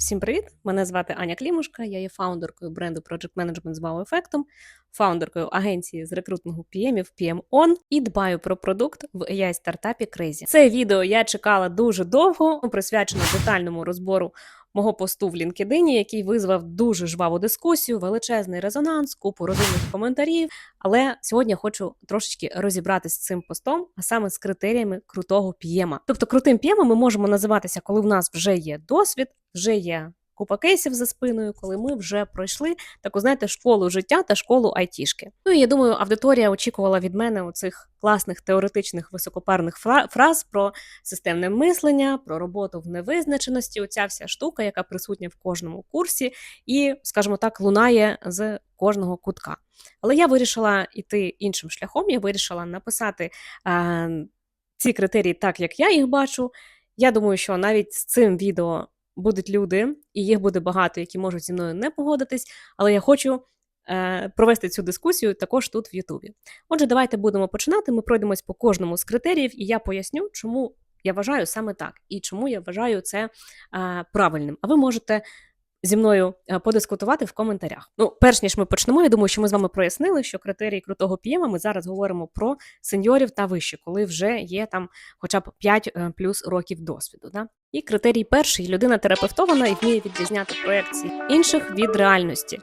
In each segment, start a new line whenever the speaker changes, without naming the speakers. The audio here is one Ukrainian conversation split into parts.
Всім привіт! Мене звати Аня Клімушка, я є фаундеркою бренду Project Management з вау-ефектом, фаундеркою агенції з рекрутингу PM-ів PM On і дбаю про продукт в AI стартапі Crazy. Це відео я чекала дуже довго, присвячено детальному розбору мого посту в LinkedIn, який визвав дуже жваву дискусію, величезний резонанс, купу розумних коментарів. Але сьогодні хочу трошечки розібратися з цим постом, а саме з критеріями крутого п'єма. Тобто, крутим п'ємом ми можемо називатися, коли в нас вже є досвід, вже є. Купа кейсів за спиною, коли ми вже пройшли таку, знаєте, школу життя та школу айтішки. Ну і я думаю, аудиторія очікувала від мене оцих класних теоретичних високопарних фраз про системне мислення, про роботу в невизначеності. Оця вся штука, яка присутня в кожному курсі, і, скажімо так, лунає з кожного кутка. Але я вирішила йти іншим шляхом. Я вирішила написати е, ці критерії так, як я їх бачу. Я думаю, що навіть з цим відео будуть люди, і їх буде багато, які можуть зі мною не погодитись, але я хочу е, провести цю дискусію також тут в Ютубі. Отже, давайте будемо починати. Ми пройдемось по кожному з критеріїв, і я поясню, чому я вважаю саме так, і чому я вважаю це е, правильним. А ви можете. Зі мною е, подискутувати в коментарях. Ну, перш ніж ми почнемо, я думаю, що ми з вами прояснили, що критерії крутого п'єма ми зараз говоримо про сеньорів та вище, коли вже є там хоча б 5 е, плюс років досвіду. Да? І критерій перший людина терапевтована і вміє відрізняти проекції інших від реальності.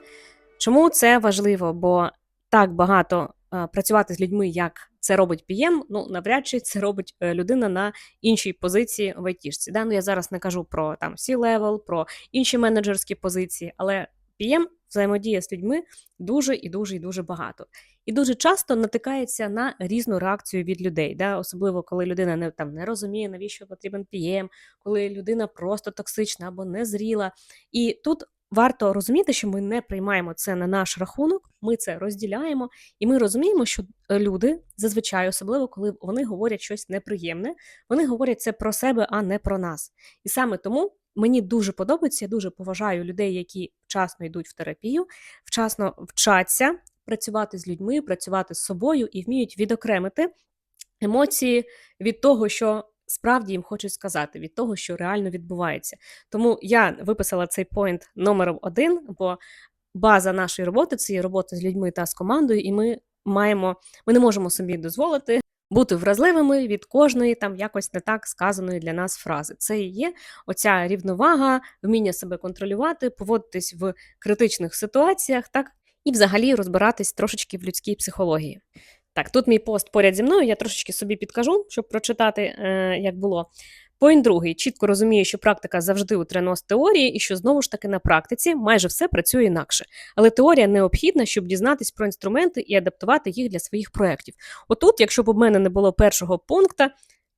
Чому це важливо? Бо так багато працювати з людьми, як це робить PM, ну навряд чи це робить е, людина на іншій позиції в айтішці. Да? Ну, я зараз не кажу про там C-level, про інші менеджерські позиції, але PM взаємодіє з людьми дуже і дуже і дуже багато. І дуже часто натикається на різну реакцію від людей, да? особливо коли людина не там не розуміє, навіщо потрібен PM, коли людина просто токсична або незріла. І тут варто розуміти, що ми не приймаємо це на наш рахунок, ми це розділяємо, і ми розуміємо, що е, люди зазвичай, особливо коли вони говорять щось неприємне, вони говорять це про себе, а не про нас. І саме тому. Мені дуже подобається, я дуже поважаю людей, які вчасно йдуть в терапію, вчасно вчаться працювати з людьми, працювати з собою і вміють відокремити емоції від того, що справді їм хочуть сказати, від того, що реально відбувається. Тому я виписала цей поінт номером один, бо база нашої роботи це є робота з людьми та з командою, і ми маємо, ми не можемо собі дозволити. Бути вразливими від кожної там якось не так сказаної для нас фрази. Це і є оця рівновага, вміння себе контролювати, поводитись в критичних ситуаціях, так і взагалі розбиратись трошечки в людській психології. Так, тут мій пост поряд зі мною, я трошечки собі підкажу, щоб прочитати, е, як було. Поінт другий чітко розуміє, що практика завжди утрено з теорії, і що знову ж таки на практиці майже все працює інакше. Але теорія необхідна, щоб дізнатись про інструменти і адаптувати їх для своїх проєктів. Отут, якщо б у мене не було першого пункта,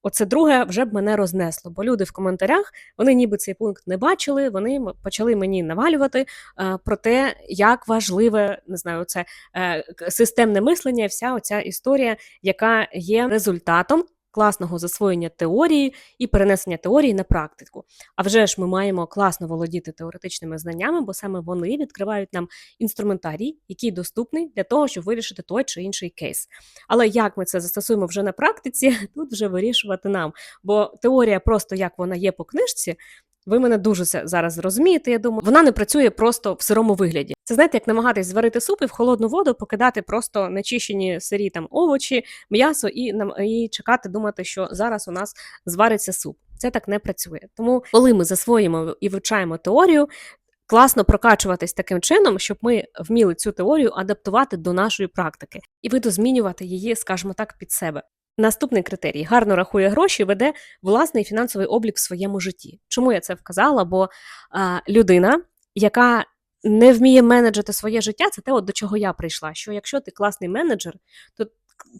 оце друге вже б мене рознесло. Бо люди в коментарях вони ніби цей пункт не бачили, вони почали мені навалювати е, про те, як важливе не знаю, це е, системне мислення, вся оця історія, яка є результатом. Класного засвоєння теорії і перенесення теорії на практику. А вже ж ми маємо класно володіти теоретичними знаннями, бо саме вони відкривають нам інструментарій, який доступний для того, щоб вирішити той чи інший кейс. Але як ми це застосуємо вже на практиці, тут вже вирішувати нам. Бо теорія, просто як вона є по книжці, ви мене дуже зараз зрозумієте. Я думаю, вона не працює просто в сирому вигляді. Це знаєте, як намагатись зварити суп і в холодну воду покидати просто нечищені сирі там овочі, м'ясо і і чекати, думати, що зараз у нас звариться суп. Це так не працює. Тому, коли ми засвоїмо і вивчаємо теорію. Класно прокачуватись таким чином, щоб ми вміли цю теорію адаптувати до нашої практики і видозмінювати її, скажімо так, під себе. Наступний критерій гарно рахує гроші, веде власний фінансовий облік в своєму житті. Чому я це вказала? Бо а, людина, яка не вміє менеджити своє життя, це те, от до чого я прийшла. Що якщо ти класний менеджер, то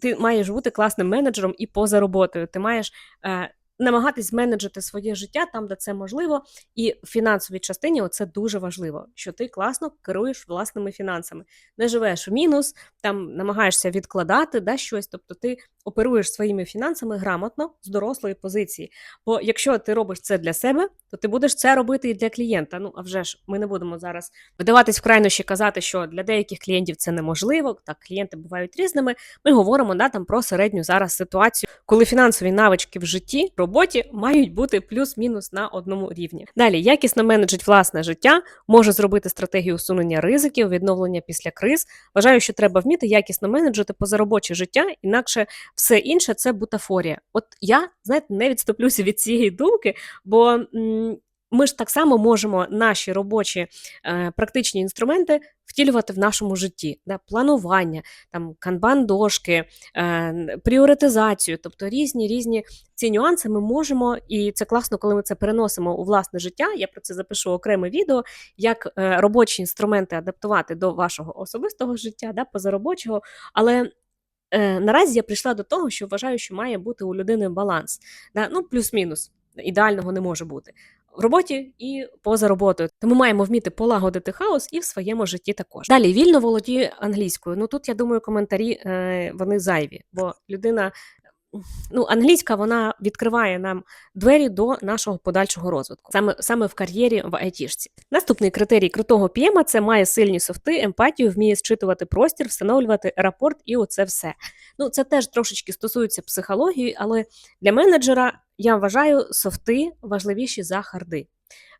ти маєш бути класним менеджером і поза роботою. Ти маєш е, намагатись менеджити своє життя там, де це можливо, і в фінансовій частині це дуже важливо, що ти класно керуєш власними фінансами, не живеш в мінус, там намагаєшся відкладати да, щось, тобто ти оперуєш своїми фінансами грамотно з дорослої позиції. Бо якщо ти робиш це для себе, то ти будеш це робити і для клієнта. Ну а вже ж ми не будемо зараз видаватись в крайнощі казати, що для деяких клієнтів це неможливо. Так, клієнти бувають різними. Ми говоримо да, там про середню зараз ситуацію, коли фінансові навички в житті, в роботі мають бути плюс-мінус на одному рівні. Далі якісно менеджить власне життя, може зробити стратегію усунення ризиків, відновлення після криз. Вважаю, що треба вміти якісно менеджити позаробоче життя, інакше все інше це бутафорія. От я знаєте, не відступлюся від цієї думки, бо. Ми ж так само можемо наші робочі е, практичні інструменти втілювати в нашому житті, да? планування, там канбан-дошки, е, пріоритизацію, тобто різні різні ці нюанси ми можемо, і це класно, коли ми це переносимо у власне життя. Я про це запишу окреме відео, як е, робочі інструменти адаптувати до вашого особистого життя, да, позаробочого. Але е, наразі я прийшла до того, що вважаю, що має бути у людини баланс. Да? Ну, плюс-мінус. Ідеального не може бути. В роботі і поза роботою. Тому маємо вміти полагодити хаос і в своєму житті також. Далі вільно володіє англійською. Ну тут я думаю, коментарі е, вони зайві, бо людина. Ну, англійська вона відкриває нам двері до нашого подальшого розвитку, саме саме в кар'єрі в айтішці. Наступний критерій крутого пієма це має сильні софти, емпатію, вміє зчитувати простір, встановлювати рапорт, і оце все. Ну, це теж трошечки стосується психології, але для менеджера я вважаю софти важливіші за харди.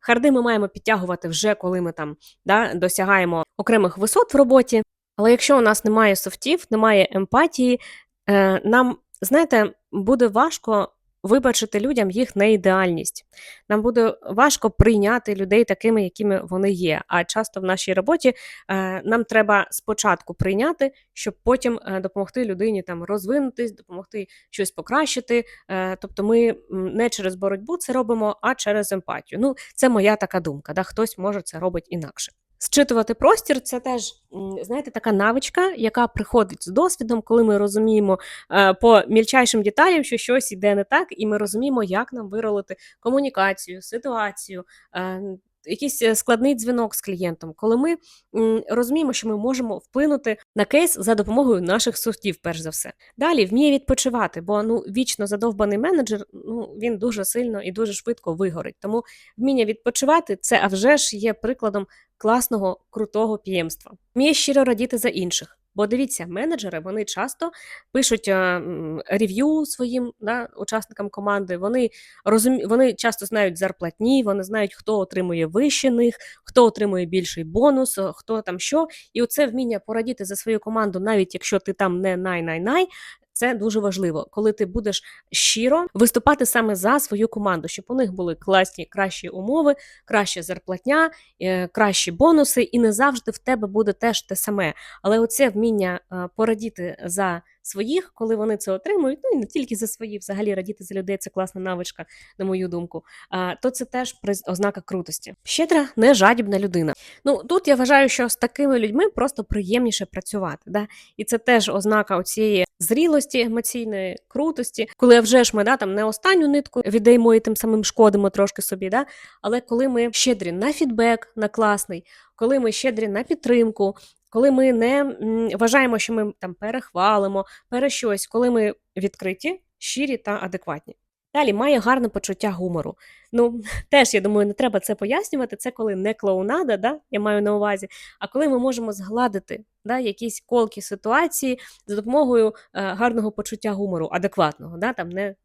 Харди ми маємо підтягувати вже коли ми там да, досягаємо окремих висот в роботі. Але якщо у нас немає софтів, немає емпатії, е, нам знаєте, буде важко вибачити людям їх неідеальність. Нам буде важко прийняти людей такими, якими вони є. А часто в нашій роботі е, нам треба спочатку прийняти, щоб потім е, допомогти людині там розвинутись, допомогти щось покращити. Е, тобто ми не через боротьбу це робимо, а через емпатію. Ну, це моя така думка. Да? Хтось може це робить інакше. Зчитувати простір це теж, знаєте, така навичка, яка приходить з досвідом, коли ми розуміємо е, по мільчайшим деталям, що щось іде не так, і ми розуміємо, як нам виролити комунікацію, ситуацію. Якийсь е, складний дзвінок з клієнтом, коли ми розуміємо, що ми можемо вплинути на кейс за допомогою наших софтів, перш за все. Далі вміє відпочивати, бо ну вічно задовбаний менеджер, ну він дуже сильно і дуже швидко вигорить. Тому вміння відпочивати це а вже ж є прикладом класного крутого піємства. Вміє щиро радіти за інших. Бо дивіться, менеджери вони часто пишуть е, рев'ю своїм да, учасникам команди. Вони розумі... вони часто знають зарплатні, вони знають, хто отримує вище них, хто отримує більший бонус, е, хто там що. І оце вміння порадіти за свою команду, навіть якщо ти там не най-най-най, це дуже важливо, коли ти будеш щиро виступати саме за свою команду, щоб у них були класні кращі умови, краща зарплатня, е, кращі бонуси, і не завжди в тебе буде теж те саме. Але оце вміння е, порадіти за своїх, коли вони це отримують, ну і не тільки за свої, взагалі радіти за людей це класна навичка, на мою думку. А, то це теж ознака крутості. Щедра, не жадібна людина. Ну тут я вважаю, що з такими людьми просто приємніше працювати. Да? І це теж ознака оцієї зрілості емоційної крутості, коли вже ж ми да, там не останню нитку віддаємо і тим самим шкодимо трошки собі. Да? Але коли ми щедрі на фідбек, на класний, коли ми щедрі на підтримку. Коли ми не вважаємо, що ми там перехвалимо, перещось, коли ми відкриті, щирі та адекватні. Далі має гарне почуття гумору. Ну, теж я думаю, не треба це пояснювати. Це коли не клоунада, да, я маю на увазі, а коли ми можемо згладити да, якісь колкі ситуації за допомогою е, гарного почуття гумору, адекватного. Да, там не е,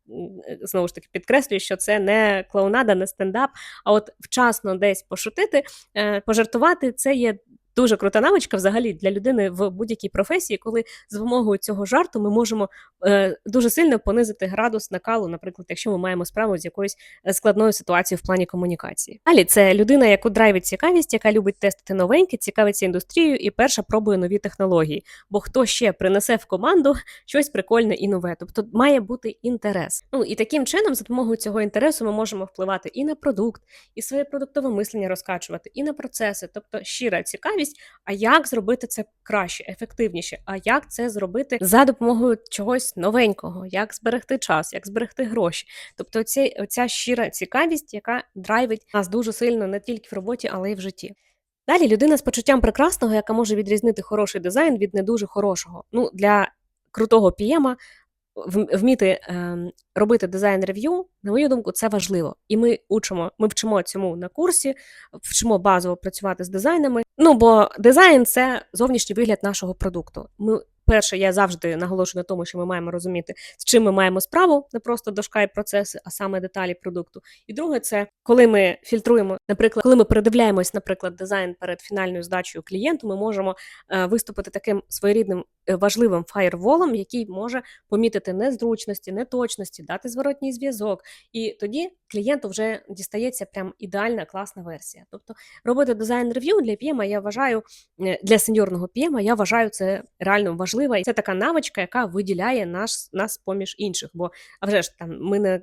знову ж таки підкреслюю, що це не клоунада, не стендап, а от вчасно десь пошутити, е, пожартувати це є. Дуже крута навичка взагалі для людини в будь-якій професії, коли з допомогою цього жарту ми можемо е, дуже сильно понизити градус накалу, наприклад, якщо ми маємо справу з якоюсь е, складною ситуацією в плані комунікації. Далі це людина, яку драйвить цікавість, яка любить тестити новеньке, цікавиться індустрією і перша пробує нові технології. Бо хто ще принесе в команду щось прикольне і нове, тобто має бути інтерес. Ну і таким чином, за допомогою цього інтересу, ми можемо впливати і на продукт, і своє продуктове мислення розкачувати, і на процеси, тобто щира цікавість. А як зробити це краще, ефективніше? А як це зробити за допомогою чогось новенького? Як зберегти час, як зберегти гроші? Тобто, оця, оця щира цікавість, яка драйвить нас дуже сильно не тільки в роботі, але й в житті. Далі людина з почуттям прекрасного, яка може відрізнити хороший дизайн від не дуже хорошого. Ну, для крутого пієма вміти ем, робити дизайн рев'ю, на мою думку, це важливо. І ми учимо, ми вчимо цьому на курсі, вчимо базово працювати з дизайнами. Ну бо дизайн це зовнішній вигляд нашого продукту. Ми перше, я завжди наголошую на тому, що ми маємо розуміти, з чим ми маємо справу, не просто дошка і процеси, а саме деталі продукту. І друге, це коли ми фільтруємо, наприклад, коли ми передивляємось, наприклад, дизайн перед фінальною здачею клієнту, ми можемо е, виступити таким своєрідним е, важливим фаєрволом, який може помітити незручності, неточності, дати зворотній зв'язок. І тоді клієнту вже дістається прям ідеальна класна версія. Тобто робити дизайн рев'ю для PM, я вважаю е, для сеньорного PM, я вважаю це реально важливо. І це така навичка, яка виділяє нас, нас поміж інших. Бо а вже ж там ми не,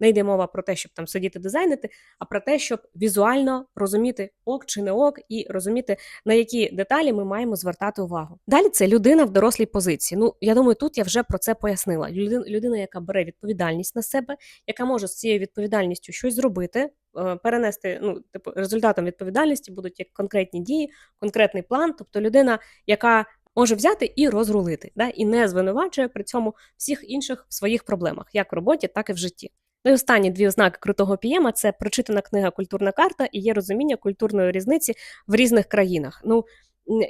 не йде мова про те, щоб там сидіти дизайнити, а про те, щоб візуально розуміти ок чи не ок, і розуміти на які деталі ми маємо звертати увагу. Далі це людина в дорослій позиції. Ну я думаю, тут я вже про це пояснила. Людина, людина, яка бере відповідальність на себе, яка може з цією відповідальністю щось зробити. е, Перенести ну, типу, результатом відповідальності будуть як конкретні дії, конкретний план, тобто людина, яка може взяти і розрулити, да, і не звинувачує при цьому всіх інших в своїх проблемах, як в роботі, так і в житті. Ну і останні дві ознаки крутого пієма це прочитана книга Культурна карта і є розуміння культурної різниці в різних країнах. Ну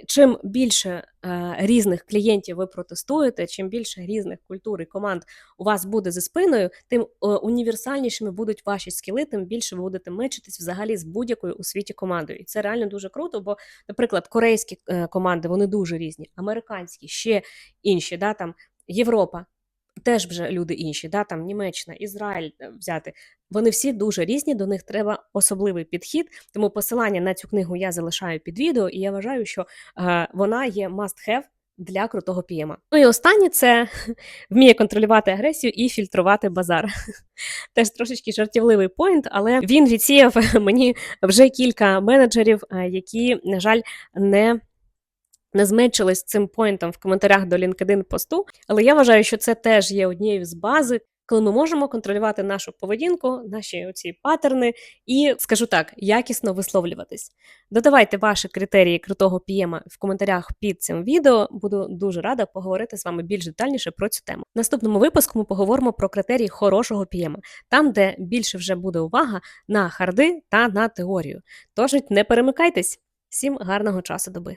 чим більше е, різних клієнтів ви протестуєте, чим більше різних культур і команд у вас буде за спиною, тим е, універсальнішими будуть ваші скіли, тим більше ви будете мечитись взагалі з будь-якою у світі командою. І це реально дуже круто. Бо, наприклад, корейські е, команди вони дуже різні, американські, ще інші, да, там Європа. Теж вже люди інші, да, там Німеччина, Ізраїль е, взяти. Вони всі дуже різні, до них треба особливий підхід. Тому посилання на цю книгу я залишаю під відео, і я вважаю, що е, вона є must-have для крутого пієма. Ну і останнє це вміє контролювати агресію і фільтрувати базар. Теж трошечки жартівливий поінт, але він відсіяв мені вже кілька менеджерів, е, які, на жаль, не не зменшились цим поінтом в коментарях до LinkedIn посту, але я вважаю, що це теж є однією з бази, коли ми можемо контролювати нашу поведінку, наші оці паттерни і, скажу так, якісно висловлюватись. Додавайте ваші критерії крутого пієма в коментарях під цим відео. Буду дуже рада поговорити з вами більш детальніше про цю тему. В наступному випуску ми поговоримо про критерії хорошого пієма, там, де більше вже буде увага на харди та на теорію. Тож не перемикайтесь! Всім гарного часу доби!